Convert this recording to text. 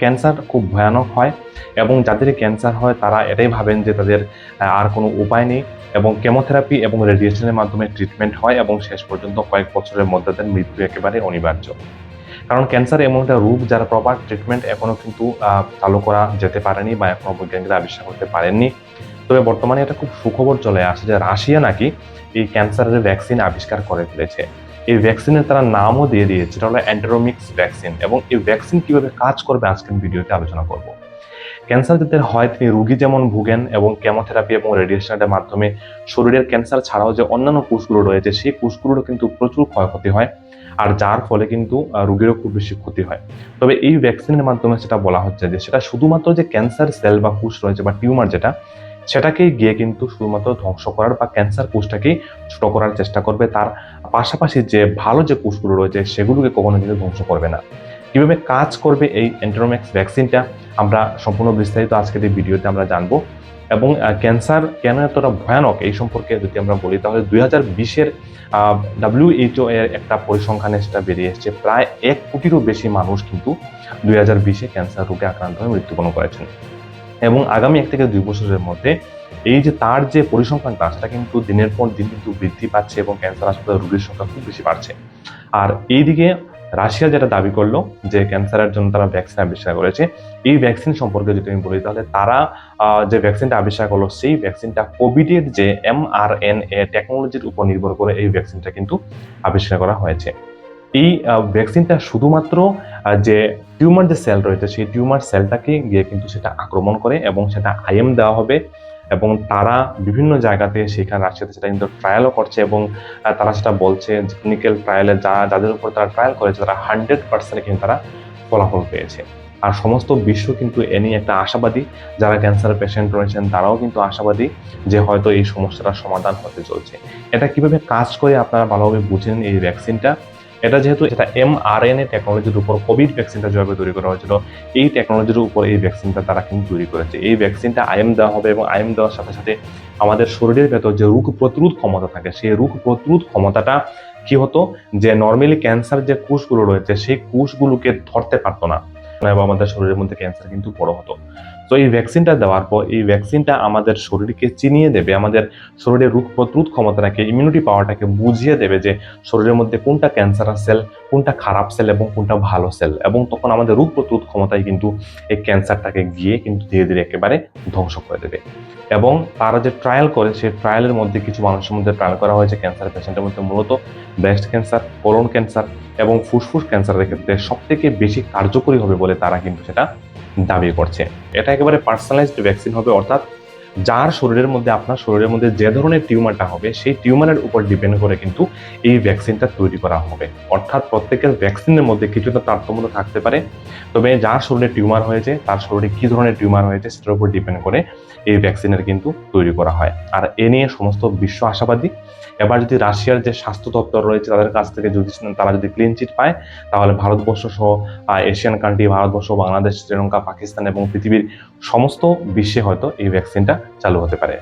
Cancer খুব ভয়ানক হয় এবং যাদের ক্যান্সার হয় তারা এটাই ভাবেন যে তাদের আর কোনো উপায় নেই এবং কেমোথেরাপি এবং রেডিয়েশনের মাধ্যমে ট্রিটমেন্ট হয় এবং শেষ পর্যন্ত কয়েক বছরের মধ্যে তাদের মৃত্যু একেবারে অনিবার্য। কারণ ক্যান্সার এমন একটা রোগ যার প্রপার ট্রিটমেন্ট এখনও কিন্তু চালু করা যেতে পারেনি বা এখনও বৈজ্ঞানিকরা আবিষ্কার করতে পারেননি। তবে বর্তমানে এটা খুব সুখবর চলে আসে যে রাশিয়া নাকি এই ক্যান্সারের ভ্যাকসিন আবিষ্কার করে ফেলেছে। এই ভ্যাকসিনের তারা নামও দিয়ে দিয়েছে। এটা হলো অ্যান্টেরোমিক্স ভ্যাকসিন এবং এই ভ্যাকসিন কীভাবে কাজ করবে আজকের ভিডিওতে আলোচনা করব। ক্যান্সার যাদের হয়, তিনি রুগী যেমন ভুগেন এবং কেমোথেরাপি এবং রেডিয়েশনের মাধ্যমে শরীরের ক্যান্সার ছাড়াও যে অন্যান্য কোষগুলো রয়েছে, সেই কোষগুলোরও কিন্তু প্রচুর ক্ষয়ক্ষতি হয় আর যার ফলে কিন্তু রোগীরও খুব বেশি ক্ষতি হয়। তবে এই ভ্যাকসিনের মাধ্যমে সেটা বলা হচ্ছে যে সেটা শুধুমাত্র যে ক্যান্সার সেল বা কোষ রয়েছে বা টিউমার যেটা সেটাকেই গিয়ে কিন্তু শুধুমাত্র ধ্বংস করার বা ক্যান্সার কোষটাকেই ছোট করার চেষ্টা করবে। তার পাশাপাশি যে ভালো যে কোষগুলো রয়েছে, সেগুলোকে কখনো কিন্তু ধ্বংস করবে না। কীভাবে কাজ করবে এই এন্টারোম্যাক্স ভ্যাকসিনটা আমরা সম্পূর্ণ বিস্তারিত আজকের এই ভিডিওতে আমরা জানব। এবং ক্যান্সার কেন এতটা ভয়ানক এই সম্পর্কে যদি আমরা বলি, তাহলে দুই হাজার বিশের ডাব্লিউএইচও এর একটা পরিসংখ্যানে সেটা বেরিয়ে এসেছে। প্রায় এক কোটিরও বেশি মানুষ কিন্তু দুই হাজার বিশে ক্যান্সার রোগে আক্রান্ত হয়ে মৃত্যুবরণ করেছেন। এবং আগামী এক থেকে দুই বছরের মধ্যে এই যে তার যে পরিসংখ্যানটা, সেটা কিন্তু দিনের পর দিন কিন্তু বৃদ্ধি পাচ্ছে এবং ক্যান্সার হাসপাতালে রোগীর সংখ্যা খুব বেশি বাড়ছে। আর এইদিকে রাশিয়া যেটা দাবি করল যে ক্যান্সারের জন্য তারা ভ্যাকসিন আবিষ্কার করেছে, এই ভ্যাকসিন সম্পর্কে যদি আমি বলি, তাহলে তারা যে ভ্যাকসিনটা আবিষ্কার করল, সেই ভ্যাকসিনটা কোভিডের যে এম আর এন এ টেকনোলজির উপর নির্ভর করে এই ভ্যাকসিনটা কিন্তু আবিষ্কার করা হয়েছে। এই ভ্যাকসিনটা শুধুমাত্র যে টিউমার যে সেল রয়েছে, সেই টিউমার সেলটাকে গিয়ে কিন্তু সেটা আক্রমণ করে এবং সেটা আইএম দেওয়া হবে এবং তারা বিভিন্ন জায়গাতে সেখানে রাশিয়াতে সেটা কিন্তু ট্রায়ালও করছে এবং তারা সেটা বলছে ক্লিনিক্যাল ট্রায়ালে যা, যাদের উপর তারা ট্রায়াল করেছে, তারা হান্ড্রেড পার্সেন্ট কিন্তু তারা ফলাফল পেয়েছে। আর সমস্ত বিশ্ব কিন্তু এ নিয়ে একটা আশাবাদী, যারা ক্যান্সার পেশেন্ট রয়েছেন, তারাও কিন্তু আশাবাদী যে হয়তো এই সমস্যাটার সমাধান হতে চলছে। এটা কীভাবে কাজ করে আপনারা ভালোভাবে বুঝেন এই ভ্যাকসিনটা এটা যেহেতু এটা এম আর এন এ টেকনোলজির উপর কোভিড ভ্যাকসিনটা যেভাবে তৈরি করা হয়েছিল, এই টেকনোলজির উপর এই ভ্যাকসিনটা তারা কিন্তু তৈরি করেছে। এই ভ্যাকসিনটা আইএম দেওয়া হবে এবং আইএম দেওয়ার সাথে সাথে আমাদের শরীরের ভেতর যে রোগ প্রতিরোধ ক্ষমতা থাকে, সেই রোগ প্রতিরোধ ক্ষমতাটা কি হতো? যে নর্মালি ক্যান্সার যে কোষগুলো রয়েছে, সেই কোষগুলোকে ধরতে পারতো না। এবং আমাদের শরীরের মধ্যে ক্যান্সার কিন্তু বড় হতো। তো এই ভ্যাকসিনটা দেওয়ার পর, এই ভ্যাকসিনটা আমাদের শরীরকে চিনিয়ে দেবে, আমাদের শরীরের রোগ প্রতিরোধ ক্ষমতাটাকে ইমিউনিটি পাওয়ারটাকে বুঝিয়ে দেবে যে শরীরের মধ্যে কোনটা ক্যান্সারাস সেল কোনটা খারাপ সেল এবং কোনটা ভালো সেল এবং তখন আমাদের রোগ প্রতিরোধ ক্ষমতায় কিন্তু এই ক্যান্সারটাকে গিয়ে কিন্তু ধীরে ধীরে একেবারে ধ্বংস করে দেবে। এবং তারা যে ট্রায়াল করে, সেই ট্রায়ালের মধ্যে কিছু মানুষের মধ্যে ট্রায়াল করা হয়েছে ক্যান্সার পেশেন্টের মধ্যে, মূলত ব্রেস্ট ক্যান্সার কোলন ক্যান্সার এবং ফুসফুস ক্যান্সারের ক্ষেত্রে সব থেকে বেশি কার্যকরী হবে বলে তারা কিন্তু সেটা দাবি করছে। এটা একেবারে পার্সোনালাইজড ভ্যাকসিন হবে অর্থাৎ যার শরীরের মধ্যে, আপনার শরীরের মধ্যে যে ধরনের টিউমারটা হবে, সেই টিউমারের উপর ডিপেন্ড করে কিন্তু এই ভ্যাকসিনটা তৈরি করা হবে। অর্থাৎ প্রত্যেকের ভ্যাকসিনের মধ্যে কিছুটা তারতম্য থাকতে পারে। তবে যার শরীরে টিউমার হয়েছে, তার শরীরে কি ধরনের টিউমার হয়েছে, সেটার উপর ডিপেন্ড করে এই ভ্যাকসিনের কিন্তু তৈরি করা হয়। আর এ নিয়ে সমস্ত বিশ্ব আশাবাদী। এবার যদি রাশিয়ার যে স্বাস্থ্য দপ্তর রয়েছে, তাদের কাছ থেকে যদি তারা যদি ক্লিন চিট পায়, তাহলে ভারতবর্ষ সহ এশিয়ান কান্ট্রি ভারতবর্ষ, বাংলাদেশ, শ্রীলঙ্কা, পাকিস্তান এবং পৃথিবীর সমস্ত বিশ্বে হয়তো এই ভ্যাকসিনটা চালু হতে পারে।